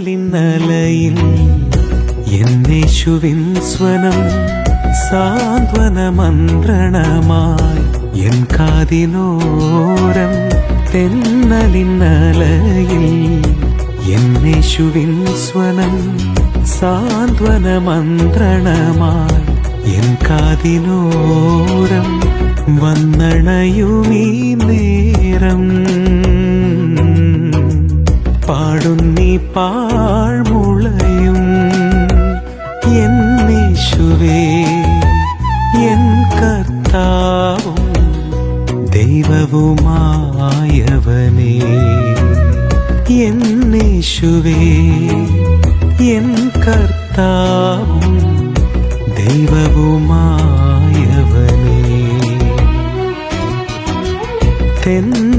തെന്നലിന്നലയിൽ എന്നേശുവിൻ സ്വനം സാന്ത്വന മന്ത്രണമായി എൻ കാതിനോരം തെന്നലിന്നലയിൽ എന്നേശുവിൻ സ്വനം സാന്ത്വന മന്ത്രണമായി എൻ കാതിനോരം വന്നണയുമീ നേരം പാടുന്നീ പാഴ്മുളയും എന്നീശുവേ എൻ കർത്താവും ദൈവവുമായവനേ എന്നീശുവേ എൻ കർത്താവും ദൈവവുമായവനേ.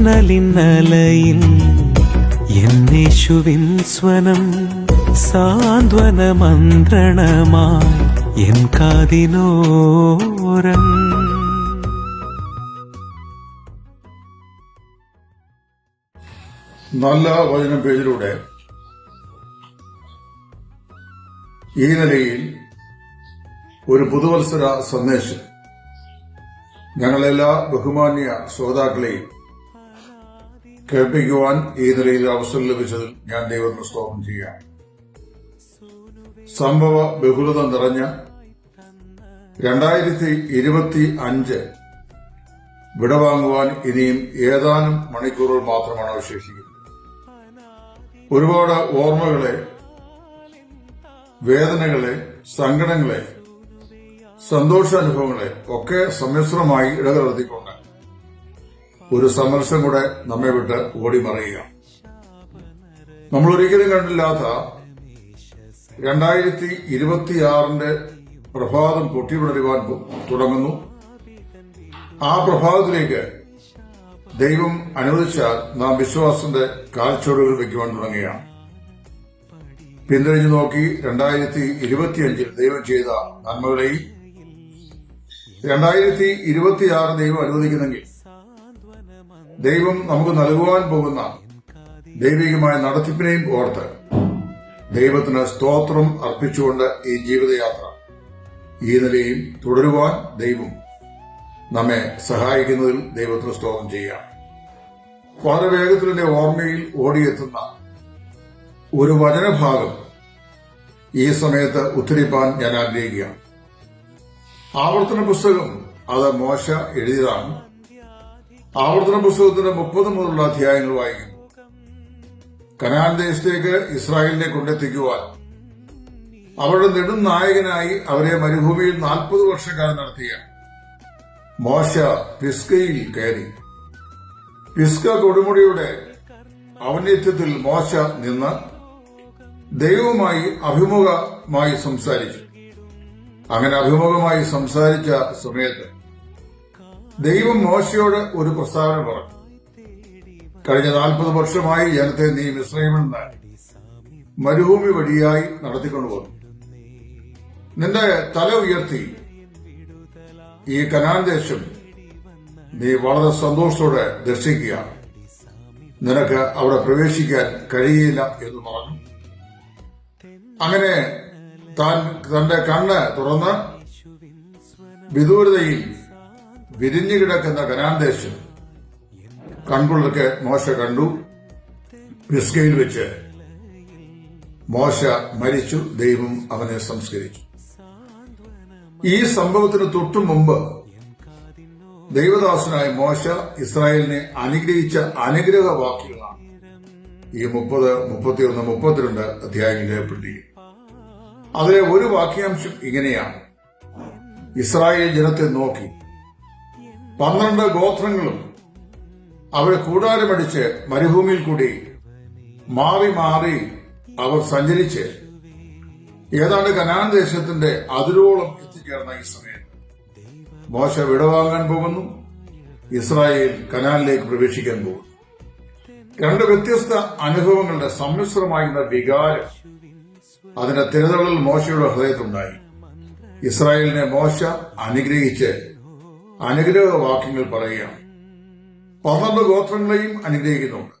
തെന്നലിന്നലയിൽ എന്നേശുവിൻ സ്വനം സാന്ത്വന മന്ത്രണമാ എൻ കാതിനോരം. നല്ല വചന പേജിലൂടെ ഈ നിലയിൽ ഒരു പുതുവത്സര സന്ദേശം ഞങ്ങളെല്ലാ ബഹുമാന്യ ശ്രോതാക്കളെയും കേൾപ്പിക്കുവാൻ ഈ നിലയിൽ അവസരം ലഭിച്ചതിൽ ഞാൻ ദൈവത്തിന് സ്തോത്രം ചെയ്യാം സംഭവ ബഹുലത നിറഞ്ഞ രണ്ടായിരത്തി ഇരുപത്തി അഞ്ച് വിടവാങ്ങുവാൻ ഇനിയും ഏതാനും മണിക്കൂറുകൾ മാത്രമാണ് അവശേഷിക്കുന്നത്. ഒരുപാട് ഓർമ്മകളെ വേദനകളെ സങ്കടങ്ങളെ സന്തോഷാനുഭവങ്ങളെ ഒക്കെ സമ്മിശ്രമായി ഇടകലർത്തിക്കൊണ്ട് ഒരു സമരസം കൂടെ നമ്മെ വിട്ട് ഓടിമറയുക നമ്മൾ ഒരിക്കലും കണ്ടില്ലാത്ത രണ്ടായിരത്തി ഇരുപത്തിയാറിന്റെ പ്രഭാതം പൊട്ടിവിടരുവാൻ തുടങ്ങുന്നു. ആ പ്രഭാതത്തിലേക്ക് ദൈവം അനുവദിച്ചാൽ നാം വിശ്വാസത്തിന്റെ കാൽച്ചുവടുകൾ വയ്ക്കുവാൻ തുടങ്ങുകയാണ്. പിന്തിരിഞ്ഞു നോക്കി രണ്ടായിരത്തി ഇരുപത്തിയഞ്ചിൽ ദൈവം ചെയ്ത നന്മകളെയും രണ്ടായിരത്തി ഇരുപത്തിയാറ് ദൈവം അനുവദിക്കുന്നെങ്കിൽ ദൈവം നമുക്ക് നൽകുവാൻ പോകുന്ന ദൈവികമായ നടത്തിപ്പിനെയും ഓർത്ത് ദൈവത്തിന് സ്തോത്രം അർപ്പിച്ചുകൊണ്ട് ഈ ജീവിതയാത്ര ഈ നിലയിൽ തുടരുവാൻ ദൈവം നമ്മെ സഹായിക്കുന്നതിൽ ദൈവത്തിന് സ്തോത്രം ചെയ്യാം വളരെ വേഗത്തിൽ എന്റെ ഓർമ്മയിൽ ഓടിയെത്തുന്ന ഒരു വചനഭാഗം ഈ സമയത്ത് ഉദ്ധരിപ്പാൻ ഞാൻ ആഗ്രഹിക്കുകയാണ്. ആവർത്തന പുസ്തകം അത് മോശ എഴുതിയതാണ്. ആവർത്തന പുസ്തകത്തിന്റെ മുപ്പത് മുതലുള്ള അധ്യായങ്ങൾ വായിക്കുന്നു കനാൻ ദേശത്തേക്ക് ഇസ്രായേലിനെ കൊണ്ടെത്തിക്കുവാൻ. അവരുടെ നെടും നായകനായി അവരെ മരുഭൂമിയിൽ നാൽപ്പത് വർഷക്കാലം നടത്തിയ മോശ പിസ്കയിൽ കയറി. പിസ്ക കൊടുമുടിയുടെ ഔന്നിത്യത്തിൽ മോശ നിന്ന് ദൈവവുമായി അഭിമുഖമായി സംസാരിച്ചു. അങ്ങനെ അഭിമുഖമായി സംസാരിച്ച സമയത്ത് ദൈവം മോശയോട് ഒരു പ്രസ്താവന പറഞ്ഞു. കഴിഞ്ഞ നാൽപ്പത് വർഷമായി ജനത്തെ നീ മിശ്രമിൽ നിന്ന് മരുഭൂമി വഴിയായി നടത്തിക്കൊണ്ടുപോകുന്നു. നിന്റെ തല ഉയർത്തി ഈ കനാൻ ദേശം നീ വളരെ സന്തോഷത്തോടെ ദർശിക്കുക നിനക്ക് അവിടെ പ്രവേശിക്കാൻ കഴിയില്ല എന്ന് പറഞ്ഞു. അങ്ങനെ താൻ തന്റെ കണ്ണ് തുറന്ന് വിദൂരതയിൽ വിരിഞ്ഞു കിടക്കുന്ന കനാൻ ദേശം കൺകുള്ളൊക്കെ മോശ കണ്ടു. പിസ്കയിൽ വെച്ച് മോശ മരിച്ചു ദൈവം അവനെ സംസ്കരിച്ചു. ഈ സംഭവത്തിന് തൊട്ടു മുമ്പ് ദൈവദാസനായ മോശ ഇസ്രായേലിനെ അനുഗ്രഹിച്ച അനുഗ്രഹ വാക്യങ്ങളാണ് ഈ മുപ്പത് മുപ്പത്തിയൊന്ന് മുപ്പത്തിരണ്ട് അധ്യായങ്ങൾ രേഖപ്പെടുത്തിയിരിക്കുന്നത്. അതിലെ ഒരു വാക്യാംശം ഇങ്ങനെയാണ്. ഇസ്രായേൽ ജനത്തെ നോക്കി. പന്ത്രണ്ട് ഗോത്രങ്ങളും അവരെ കൂടാരമടിച്ച് മരുഭൂമിയിൽ കൂടി മാറി മാറി അവർ സഞ്ചരിച്ച് ഏതാണ്ട് കനാൻ ദേശത്തിന്റെ അതിരോളം എത്തിച്ചേർന്ന ഈ സമയം. മോശ വിടവാങ്ങാൻ പോകുന്നു. ഇസ്രായേൽ കനാലിലേക്ക് പ്രവേശിക്കാൻ പോകുന്നു. രണ്ട് വ്യത്യസ്ത അനുഭവങ്ങളുടെ സമ്മിശ്രമായിരുന്ന വികാരം അതിന്റെ തിരതള്ളൽ മോശയുടെ ഹൃദയത്തുണ്ടായി. ഇസ്രായേലിനെ മോശ അനുഗ്രഹിച്ച് അനുഗ്രഹ വാക്യങ്ങൾ പറയുകയാണ്. പന്ത്രണ്ട് ഗോത്രങ്ങളെയും അനുഗ്രഹിക്കുന്നുണ്ട്.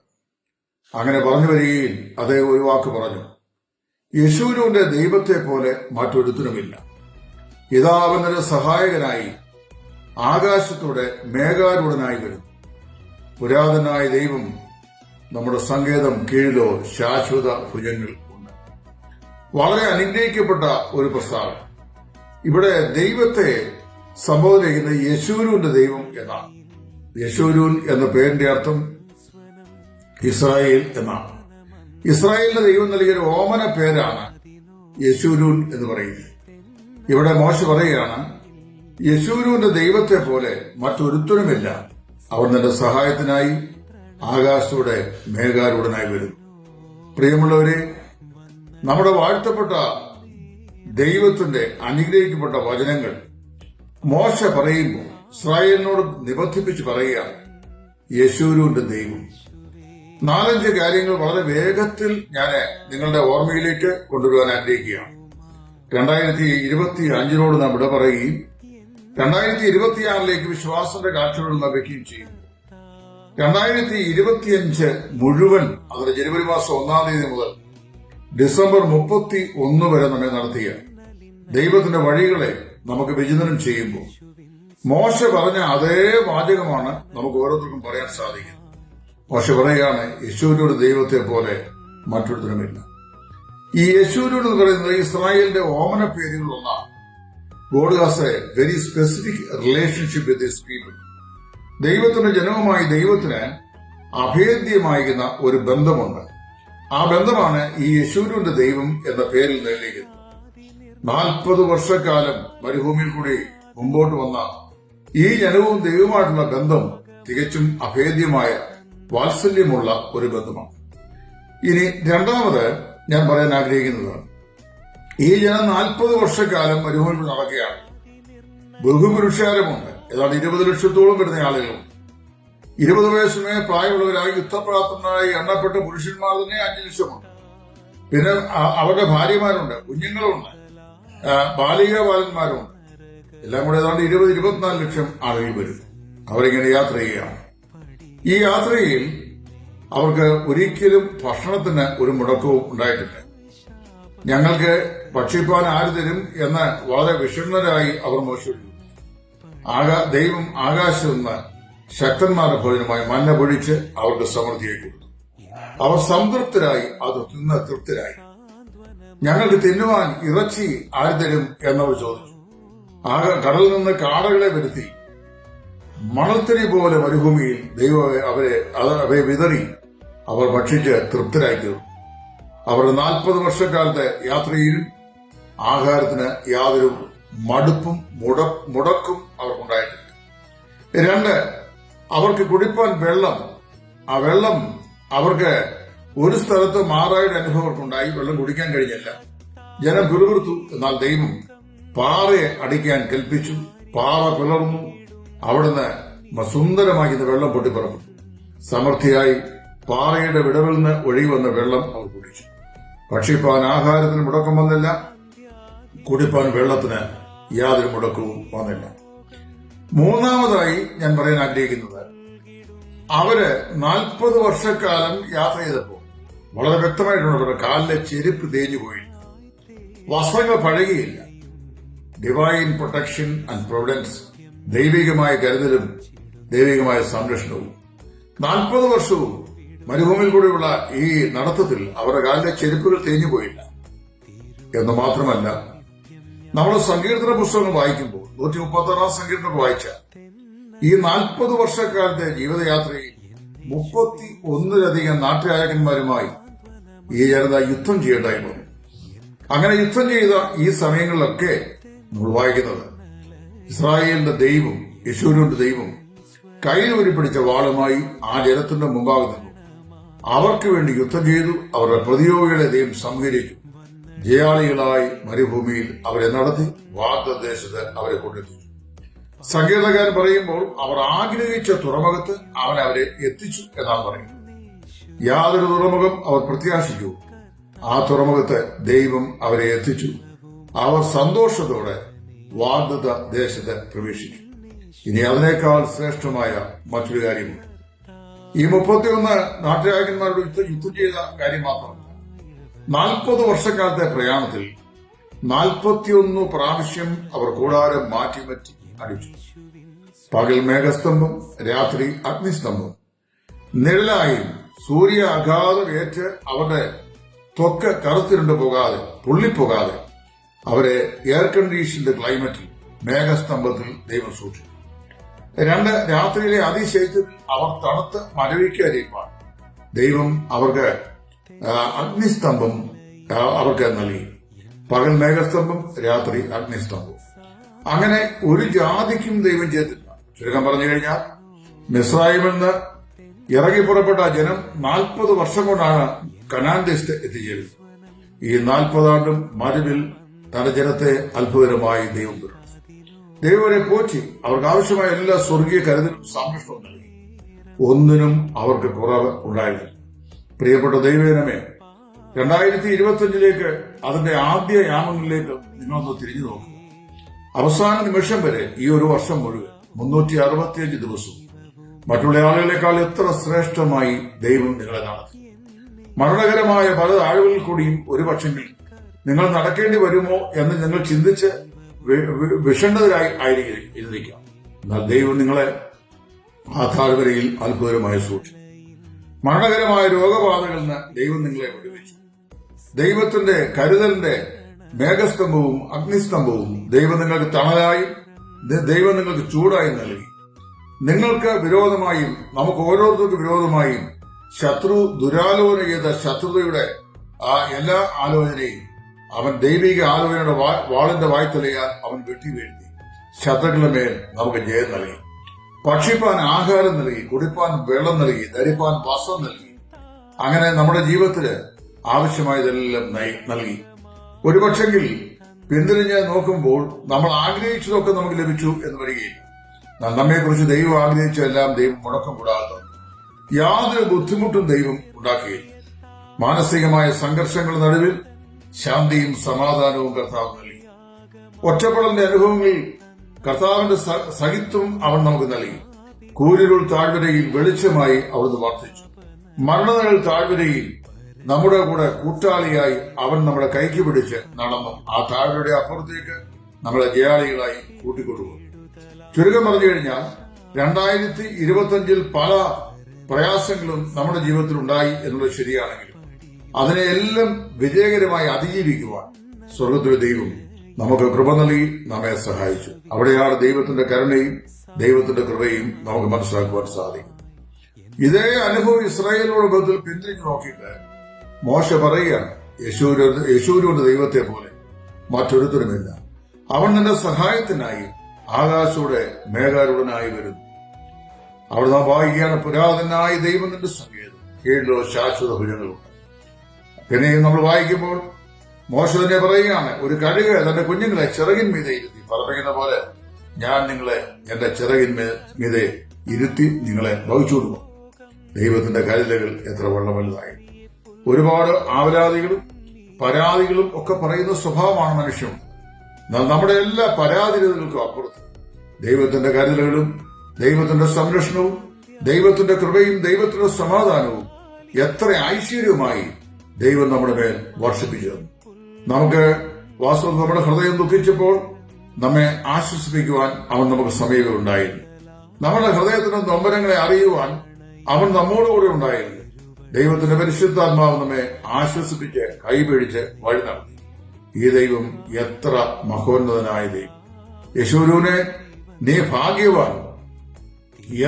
അങ്ങനെ പറഞ്ഞു വരികയിൽ അദ്ദേഹം ഒരു വാക്ക് പറഞ്ഞു. യശൂരുവിന്റെ ദൈവത്തെ പോലെ മറ്റൊരുത്തനുമില്ല. ഇതാ സഹായകനായി ആകാശത്തോടെ മേഘാരൂഢനായി വരുന്നു. പുരാതനായ ദൈവം നമ്മുടെ സങ്കേതം കീഴിലോ ശാശ്വത ഭുജങ്ങൾ ഉണ്ട്. വളരെ അനുഗ്രഹിക്കപ്പെട്ട ഒരു പ്രസ്താവന. ഇവിടെ ദൈവത്തെ സംബോധന ചെയ്യുന്നത് യശൂരുവിന്റെ ദൈവം എന്നാണ്. യശൂരൂൻ എന്ന പേരിന്റെ അർത്ഥം ഇസ്രായേൽ എന്നാണ്. ഇസ്രായേലിന്റെ ദൈവം നൽകിയ ഒരു ഓമന പേരാണ് യശൂരൂൻ എന്ന് പറയുന്നത്. ഇവിടെ മോശ പറയുകയാണ് യശൂരൂന്റെ ദൈവത്തെ പോലെ മറ്റൊരുത്തനുമില്ല. അവർ തന്റെ സഹായത്തിനായി ആകാശത്തൂടെ മേഘാരൂഢനായി വരും പ്രിയമുള്ളവരെ നമ്മുടെ വാഴ്ത്തപ്പെട്ട ദൈവത്തിന്റെ അനുഗ്രഹിക്കപ്പെട്ട വചനങ്ങൾ മോശ പറയുമ്പോൾ ഇസ്രായേലിനോട് നിബന്ധിപ്പിച്ച് പറയുകയാണ് യേശൂരുവിന്റെ ദൈവം. നാലഞ്ച് കാര്യങ്ങൾ വളരെ വേഗത്തിൽ ഞാൻ നിങ്ങളുടെ ഓർമ്മയിലേക്ക് കൊണ്ടുവരാൻ ആഗ്രഹിക്കുകയാണ്. രണ്ടായിരത്തി ഇരുപത്തി അഞ്ചിനോട് നാം ഇവിടെ പറയുകയും രണ്ടായിരത്തി ഇരുപത്തിയാറിലേക്ക് വിശ്വാസത്തിന്റെ കാഴ്ചകൾ നാം ചെയ്യും. രണ്ടായിരത്തി ഇരുപത്തിയഞ്ച് മുഴുവൻ അതായത് ജനുവരി മാസം ഒന്നാം തീയതി മുതൽ ഡിസംബർ മുപ്പത്തി ഒന്ന് വരെ നമ്മെ നടത്തിയ ദൈവത്തിന്റെ വഴികളെ നമുക്ക് വിചിന്തനം ചെയ്യുമ്പോൾ മോശ പറഞ്ഞ അതേ വാചകമാണ് നമുക്ക് ഓരോരുത്തർക്കും പറയാൻ സാധിക്കും. മോശ പറയുകയാണ് യശൂരിയുടെ ദൈവത്തെ പോലെ മറ്റൊരുത്തരുമില്ല ഈ എന്ന് പറയുന്നത് ഇസ്രായേലിന്റെ ഓമന പേരുകളൊന്നാണ് God has a very specific relationship with this people ദൈവത്തിന്റെ ജനവുമായി ദൈവത്തിന് അഭേദ്യമായിരുന്ന ഒരു ബന്ധമുണ്ട്. ആ ബന്ധമാണ് ഈ യശൂരിന്റെ ദൈവം എന്ന പേരിൽ നിലനിൽക്കുന്നത്. നാൽപ്പത് വർഷക്കാലം മരുഭൂമിയിൽ കൂടി മുമ്പോട്ട് വന്ന ഈ ജനവും ദൈവമായിട്ടുള്ള ബന്ധം തികച്ചും അഭേദ്യമായ വാത്സല്യമുള്ള ഒരു ബന്ധമാണ്. ഇനി രണ്ടാമത് ഞാൻ പറയാൻ ആഗ്രഹിക്കുന്നത് ഈ ജനം നാൽപ്പത് വർഷക്കാലം മരുഭൂമിയിൽ നടക്കുകയാണ്. ബഹുപുരുഷാരമുണ്ട് ഏതാണ്ട് ഇരുപത് ലക്ഷത്തോളം വരുന്ന ആളുകളുണ്ട് ഇരുപത് വയസ്സിന് പ്രായമുള്ളവരായി യുദ്ധപ്രാപ്തനായി എണ്ണപ്പെട്ട പുരുഷന്മാർ തന്നെ അഞ്ചു ലക്ഷമുണ്ട്. പിന്നെ അവരുടെ ഭാര്യമാരുണ്ട് കുഞ്ഞുങ്ങളുണ്ട്. ബാലിക ബാലന്മാരുണ്ട് എല്ലാം കൂടെ ഏതാണ്ട് ഇരുപത് ഇരുപത്തിനാല് ലക്ഷം ആളുകൾ വരും. അവരിങ്ങനെ യാത്ര ചെയ്യുകയാണ്. ഈ യാത്രയിൽ അവർക്ക് ഒരിക്കലും ഭക്ഷണത്തിന് ഒരു മുടക്കവും ഉണ്ടായിട്ടില്ല. ഞങ്ങൾക്ക് ഭക്ഷിപ്പാൻ ആര് തരും എന്ന് വളരെ വിഷണ്ണരായി അവർ മോശിച്ചു ആകാ ദൈവം ആകാശത്ത് നിന്ന് ശക്തന്മാരുടെ ഭോജനമായി മഞ്ഞ പൊഴിച്ച് അവർക്ക് സമൃദ്ധിയായി കൊടുത്തു. അവർ സംതൃപ്തരായി അത് തിന്ന് തൃപ്തരായി. ഞങ്ങൾക്ക് തിന്നുവാൻ ഇറച്ചി ആര് തരും എന്നവർ ചോദിച്ചു. ആകെ കടലിൽ നിന്ന് കാടകളെ വരുത്തി. മണൽത്തരി പോലെ മരുഭൂമിയിൽ ദൈവം അവരെ അവയെ വിതറി. അവർ ഭക്ഷിച്ച് തൃപ്തരായി തീർന്നു അവരുടെ നാൽപ്പത് വർഷക്കാലത്തെ യാത്രയിൽ ആഹാരത്തിന് യാതൊരു മടുപ്പും മുട മുടക്കും അവർക്കുണ്ടായിട്ടില്ല. രണ്ട് അവർക്ക് കുടിപ്പാൻ വെള്ളം ആ വെള്ളം അവർക്ക് ഒരു സ്ഥലത്ത് മാറായുടെ അനുഭവം വെള്ളം കുടിക്കാൻ കഴിഞ്ഞില്ല. ജനം പിറുപിറുത്തു എന്നാൽ ദൈവം പാറയെ അടിക്കാൻ കൽപ്പിച്ചു പാറ പിളർന്നു അവിടുന്ന് സുന്ദരമാക്കി വെള്ളം പൊട്ടിപ്പറന്നു സമൃദ്ധിയായി പാറയുടെ വിടവിൽ നിന്ന് ഒഴുകി വന്ന വെള്ളം അവർ കുടിച്ചു. പക്ഷിപ്പാൻ ആഹാരത്തിന് മുടക്കം വന്നില്ല കുടിപ്പാൻ വെള്ളത്തിന് യാതൊരു മുടക്കവും വന്നില്ല. മൂന്നാമതായി ഞാൻ പറയാൻ ആഗ്രഹിക്കുന്നത് അവർ നാൽപ്പത് വർഷക്കാലം യാത്ര ചെയ്തപ്പോൾ വളരെ വ്യക്തമായിട്ടുണ്ട് കാലിലെ ചെരുപ്പ് തേഞ്ഞു പോയി. വസ്ത്രങ്ങൾ പഴകിയില്ല. ഡിവൈൻ പ്രൊട്ടക്ഷൻ ആൻഡ് പ്രൊവിഡൻസ് ദൈവികമായ കരുതലും ദൈവികമായ സംരക്ഷണവും. നാൽപ്പത് വർഷവും മരുഭൂമിയിൽ കൂടെയുള്ള ഈ നടത്തത്തിൽ അവരുടെ കാലിലെ ചെരുപ്പുകൾ തേഞ്ഞു പോയില്ല. എന്ന് മാത്രമല്ല നമ്മൾ സങ്കീർത്തന പുസ്തകങ്ങൾ വായിക്കുമ്പോൾ നൂറ്റി മുപ്പത്തി ആറാം സങ്കീർത്തനം വായിച്ച ഈ നാൽപ്പത് വർഷക്കാലത്തെ ജീവിതയാത്രയിൽ മുപ്പത്തി ഒന്നിലധികം നാട്ടുരാജകന്മാരുമായി ഈ ജനത യുദ്ധം ചെയ്യേണ്ടായി വന്നു അങ്ങനെ യുദ്ധം ചെയ്ത ഈ സമയങ്ങളിലൊക്കെ നമ്മൾ വായിക്കുന്നത് ഇസ്രായേലിന്റെ ദൈവം യശൂരിന്റെ ദൈവം കയ്യിൽ ഉരുപ്പിടിച്ച വാളുമായി ആ ജനത്തിന്റെ മുമ്പാകെ നിന്നു. അവർക്ക് വേണ്ടി യുദ്ധം ചെയ്തു അവരുടെ പ്രതിയോഗികളെ ദൈവം സംഹരിച്ചു. ജയാളികളായി മരുഭൂമിയിൽ അവരെ നടത്തി വാഗ്ദേശത്ത് അവരെ കൊണ്ടെത്തിച്ചു. സംഗീതകാരൻ പറയുമ്പോൾ അവർ ആഗ്രഹിച്ച തുറമുഖത്ത് അവൻ അവരെ എത്തിച്ചു എന്നാണ് പറയുന്നത്. യാതൊരു തുറമുഖം അവർ പ്രത്യാശിച്ചു. ആ തുറമുഖത്ത് ദൈവം അവരെ എത്തിച്ചു. അവർ സന്തോഷത്തോടെ വാഗ്ദത്ത ദേശത്ത് പ്രവേശിച്ചു. ഇനി അതിനേക്കാൾ ശ്രേഷ്ഠമായ മറ്റൊരു കാര്യമുണ്ട്. ഈ മുപ്പത്തിയൊന്ന് നാട്ടുരാജന്മാരോട് യുദ്ധം ചെയ്ത കാര്യം മാത്രം. നാൽപ്പത് വർഷക്കാലത്തെ പ്രയാണത്തിൽ നാൽപ്പത്തിയൊന്ന് പ്രാവശ്യം അവർ കൂടാരം മാറ്റി അടിച്ചു പകൽ മേഘസ്തംഭം രാത്രി അഗ്നിസ്തംഭം. നിഴലായും സൂര്യ അഘാതമേറ്റ് അവരുടെ ത്വക്ക് കറുത്തിരുണ്ട് പോകാതെ പൊള്ളിപ്പോകാതെ അവരെ എയർ കണ്ടീഷൻഡ് ക്ലൈമറ്റിൽ മേഘസ്തംഭത്തിൽ ദൈവം സൂക്ഷിച്ചു. രണ്ട് രാത്രിയിലെ അതിശൈത്യത്തിൽ അവർ തണുത്ത് മരവിക്കാതിരിക്കാൻ ദൈവം അവർക്ക് അഗ്നിസ്തംഭം അവർക്ക് നൽകി. പകൽ മേഘസ്തംഭം രാത്രി അഗ്നിസ്തംഭം. അങ്ങനെ ഒരു ജാതിക്കും ദൈവം ചെയ്തില്ല. ചുരുക്കം പറഞ്ഞു കഴിഞ്ഞാൽ മിസ്രൈമിൽ നിന്ന് ഇറങ്ങി പുറപ്പെട്ട ജനം നാൽപ്പത് വർഷം കൊണ്ടാണ് കനാൻ ദേശത്ത് എത്തിച്ചേരുന്നത്. ഈ നാൽപ്പതാണ്ടും മരുവിൽ തന്റെ ജനത്തെ അത്ഭുതകരമായി ദൈവം പിറന്നു ദൈവരെ പോറ്റി അവർക്ക് ആവശ്യമായ എല്ലാ സ്വർഗീയ കരുതലും സംരക്ഷണവും നൽകി. ഒന്നിനും അവർക്ക് കുറവ് ഉണ്ടായിരുന്നു പ്രിയപ്പെട്ട ദൈവജനമേ രണ്ടായിരത്തി ഇരുപത്തിയഞ്ചിലേക്ക് അതിന്റെ ആദ്യ യാമങ്ങളിലേക്ക് നിങ്ങളൊന്ന് തിരിഞ്ഞു നോക്കുക അവസാന നിമിഷം വരെ ഈ ഒരു വർഷം മുഴുവൻ മുന്നൂറ്റി അറുപത്തിയഞ്ച് ദിവസവും മറ്റുള്ള ആളുകളെക്കാൾ എത്ര ശ്രേഷ്ഠമായി ദൈവം നിങ്ങളെ നടത്തി മരണകരമായ പല താഴ്വകളിൽ കൂടിയും ഒരുപക്ഷെങ്കിൽ നിങ്ങൾ നടക്കേണ്ടി വരുമോ എന്ന് നിങ്ങൾ ചിന്തിച്ച് വിഷണ്ണതരായി ആയിരിക്കും എന്നാൽ ദൈവം നിങ്ങളെ ആ താഴ്വരയിൽ അത്ഭുതകരമായി സൂക്ഷിച്ചു. മരണകരമായ രോഗബാധകളിൽ നിന്ന് ദൈവം നിങ്ങളെ വിടുവിച്ചു. ദൈവത്തിന്റെ കരുതലിന്റെ മേഘസ്തംഭവും അഗ്നിസ്തംഭവും ദൈവം നിങ്ങൾക്ക് തണലായും ദൈവം നിങ്ങൾക്ക് ചൂടായും നൽകി. നിങ്ങൾക്ക് വിരോധമായും നമുക്ക് ഓരോരുത്തർക്കും വിരോധമായും ശത്രു ദുരാലോചന ചെയ്ത ശത്രുതയുടെ ആ എല്ലാ ആലോചനയും അവൻ ദൈവിക ആലോചനയുടെ വാളിന്റെ വായ്ത്തലയാൽ അവൻ വെട്ടി വീഴ്ത്തി ശത്രുക്കളുടെ മേൽ നമുക്ക് ജയം നൽകി. ഭക്ഷിപ്പാൻ ആഹാരം നൽകി കുടിപ്പാൻ വെള്ളം നൽകി ധരിപ്പാൻ വസ്ത്രം നൽകി. അങ്ങനെ നമ്മുടെ ജീവിതത്തിൽ ആവശ്യമായതെല്ലാം നൽകി. ഒരുപക്ഷെങ്കിൽ പിന്തിരിഞ്ഞ് നോക്കുമ്പോൾ നമ്മൾ ആഗ്രഹിച്ചതൊക്കെ നമുക്ക് ലഭിച്ചു എന്ന് വരികയില്ല. നമ്മെ കുറിച്ച് ദൈവം ആഗ്രഹിച്ചതെല്ലാം ദൈവം മുടക്കം കൂടാതെ. യാതൊരു ബുദ്ധിമുട്ടും ദൈവം ഉണ്ടാക്കുകയില്ല. മാനസികമായ സംഘർഷങ്ങളുടെ നടുവിൽ ശാന്തിയും സമാധാനവും കർത്താവ് നൽകി. ഒറ്റപ്പെടലിന്റെ അനുഭവങ്ങളിൽ കർത്താവിന്റെ സഹിത്വം അവൻ നമുക്ക് നൽകി. കൂരിരുൾ താഴ്വരയിൽ വെളിച്ചമായി അവിടുന്ന് വർദ്ധിച്ചു മരണനിഴൽ താഴ്വരയിൽ നമ്മുടെ കൂടെ കൂട്ടാളിയായി അവൻ നമ്മളെ കൈക്ക് പിടിച്ച് നടന്നു. ആ താഴെയുടെ അപ്പുറത്തേക്ക് നമ്മളെ ജയാളികളായി കൂട്ടിക്കൊടുക്കും ചുരുക്കം പറഞ്ഞു കഴിഞ്ഞാൽ രണ്ടായിരത്തി ഇരുപത്തിയഞ്ചിൽ പല പ്രയാസങ്ങളും നമ്മുടെ ജീവിതത്തിൽ ഉണ്ടായി എന്നുള്ളത് ശരിയാണെങ്കിലും അതിനെയെല്ലാം വിജയകരമായി അതിജീവിക്കുവാൻ സ്വർഗത്തിലെ ദൈവം നമുക്ക് കൃപ നൽകി നമ്മെ സഹായിച്ചു. അവിടെയാണ് ദൈവത്തിന്റെ കരുണയും ദൈവത്തിന്റെ കൃപയും നമുക്ക് മനസ്സിലാക്കുവാൻ സാധിക്കും. ഇതേ അനുഭവം ഇസ്രായേലിനോട് ബന്ധത്തിൽ പിന്തിരിഞ്ഞു നോക്കിയിട്ട് മോശ പറയുകയാണ് യശൂരോട് യശൂരോട് ദൈവത്തെ പോലെ മറ്റൊരുത്തരുമില്ല അവൻ നിന്റെ സഹായത്തിനായി ആകാശയുടെ മേഘാരൂഢനായി വരുന്നു. അവിടെ നാം വായിക്കുകയാണ് പുരാതനായ ദൈവം നിന്റെ സങ്കേതം. കീഴിലോ ശാശ്വത ഭുജങ്ങളുണ്ട് പിന്നെയും നമ്മൾ വായിക്കുമ്പോൾ മോശ തന്നെ പറയുകയാണ് ഒരു കഴുക തന്റെ കുഞ്ഞുങ്ങളെ ചിറകിൻ മീതെ ഇരുത്തി. പറഞ്ഞിരിക്കുന്ന പോലെ ഞാൻ നിങ്ങളെ എന്റെ ചിറകിൻ മീതെ ഇരുത്തി നിങ്ങളെ വഹിച്ചുകൊടുക്കും. ദൈവത്തിന്റെ കരുതലുകൾ എത്ര വെള്ളം വലുതായി ഒരുപാട് ആവലാതികളും പരാതികളും ഒക്കെ പറയുന്ന സ്വഭാവമാണ് മനുഷ്യൻ. നമ്മുടെ എല്ലാ പരാതികൾക്കും അപ്പുറത്ത് ദൈവത്തിന്റെ കരുതലുകളും ദൈവത്തിന്റെ സംരക്ഷണവും ദൈവത്തിന്റെ കൃപയും ദൈവത്തിന്റെ സമാധാനവും എത്ര ഐശ്വര്യവുമായി ദൈവം നമ്മുടെ മേൽ വർഷിപ്പിച്ചു. നമുക്ക് വാസ്തവം നമ്മുടെ ഹൃദയം ദുഃഖിച്ചപ്പോൾ നമ്മെ ആശ്വസിപ്പിക്കുവാൻ അവൻ നമുക്ക് സമീപം ഉണ്ടായിരുന്നു നമ്മുടെ ഹൃദയത്തിന്റെ നൊമ്പരങ്ങളെ അറിയുവാൻ അവൻ നമ്മോടുകൂടെ ഉണ്ടായിരുന്നു. ദൈവത്തിന്റെ പരിശുദ്ധാത്മാവ് നമ്മെ ആശ്വസിപ്പിച്ച് കൈപിടിച്ച് വഴി നടത്തി. ഈ ദൈവം എത്ര മഹോന്നതനായ ദൈവം. യശൂരുവിനെ നീ ഭാഗ്യവാൻ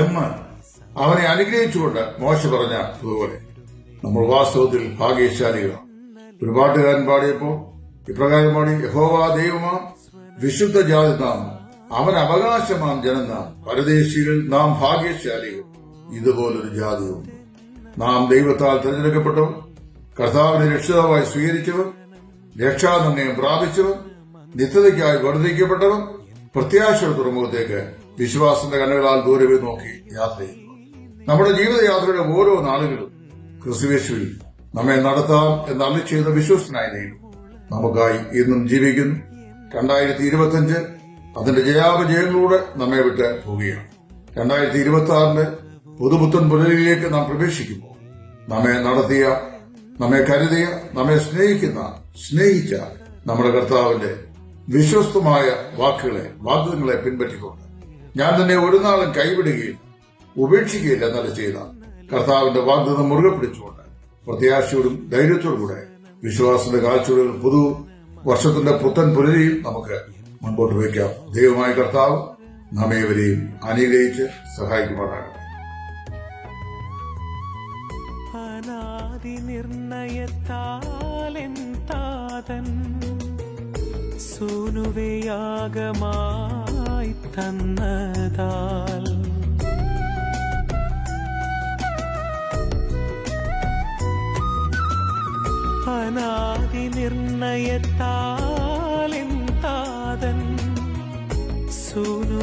എന്ന് അവനെ അനുഗ്രഹിച്ചുകൊണ്ട് മോശ പറഞ്ഞ അതുപോലെ. നമ്മൾ വാസ്തവത്തിൽ ഭാഗ്യശാലികളാണ്. ഒരു പാട്ടുകാരൻ പാടിയപ്പോ ഇപ്രകാരം പാടി യഹോവാ ദൈവമാം വിശുദ്ധ ജാതി നാം അവൻ അവകാശമാം ജനം നാം പരദേശികൾ നാം ഭാഗ്യശാലികൾ. ഇതുപോലൊരു ജാതിയുണ്ട്. നാം ദൈവത്താൽ തിരഞ്ഞെടുക്കപ്പെട്ടവർ കർത്താവിനെ രക്ഷിതാവായി സ്വീകരിച്ചവർ രക്ഷാനിർണയം പ്രാപിച്ചവർ നിത്യതയ്ക്കായി വർദ്ധിക്കപ്പെട്ടവർ പ്രത്യാശയുടെ തുറമുഖത്തേക്ക് വിശ്വാസത്തിന്റെ കണ്ണുകളാൽ ദൂരവേ നോക്കി യാത്ര ചെയ്യുന്നു. നമ്മുടെ ജീവിതയാത്രയുടെ ഓരോ നാളുകളും ക്രിസ്തുവേശുവിൽ നമ്മെ നടത്താം എന്ന് അള്ളി ചെയ്ത വിശ്വസ്തനായ ദൈവം നമുക്കായി ഇന്നും ജീവിക്കുന്നു. രണ്ടായിരത്തി ഇരുപത്തിയഞ്ച് അതിന്റെ ജയാപജയങ്ങളിലൂടെ നമ്മെ വിട്ട് പോവുകയാണ്. രണ്ടായിരത്തി ഇരുപത്തി ആറിന്റെ പുതുപുത്തൻ പുലരിയിലേക്ക് നാം പ്രവേശിക്കുമ്പോൾ നമ്മെ നടത്തിയ നമ്മെ കരുതിയ നമ്മെ സ്നേഹിക്കുന്ന സ്നേഹിച്ച നമ്മുടെ കർത്താവിന്റെ വിശ്വസ്തമായ വാക്കുകളെ വാഗ്ദങ്ങളെ പിൻപറ്റിക്കൊണ്ട് ഞാൻ തന്നെ ഒരു നാളും കൈവിടുകയും ഉപേക്ഷിക്കുകയില്ല എന്നല്ല ചെയ്ത കർത്താവിന്റെ വാഗ്ദത മുറുകെ പിടിച്ചുകൊണ്ട് പ്രത്യാശയോടും ധൈര്യത്തോടും കൂടെ വിശ്വാസത്തിന്റെ കാഴ്ചകളിൽ പുതു വർഷത്തിന്റെ പുത്തൻ പുലരിയും നമുക്ക് മുൻപോട്ട് വയ്ക്കാം. ദൈവമായ കർത്താവ് നമ്മേവരെയും അനുഗ്രഹിച്ച് സഹായിക്കുമാറാകട്ടെ. അനാദി നിർണയത്താലെൻ താതൻ സൂനുവയാഗമായി തന്നതാൽ. അനാദി നിർണയത്താലെൻ താതൻ സൂനുവയാഗമായി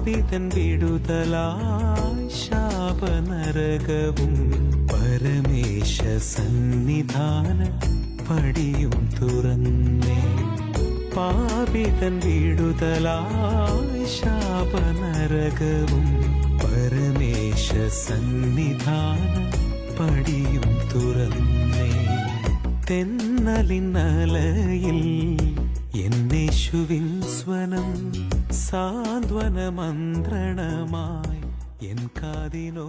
പാപിതൻ വിടുതലായി ശാപനരകവും പരമേശ സന്നിധാന പടിയും തുറന്നേ. പാപിതൻ വിടുതലായി ശാപനരകവും പരമേശ സന്നിധാന പടിയും തുറന്നേ. തെന്നലിന്നലയിൽ എന്നേശുവിൻ സ്വനം സാന്ത്വനമന്ത്രണമായി. എൻ കാതിനോ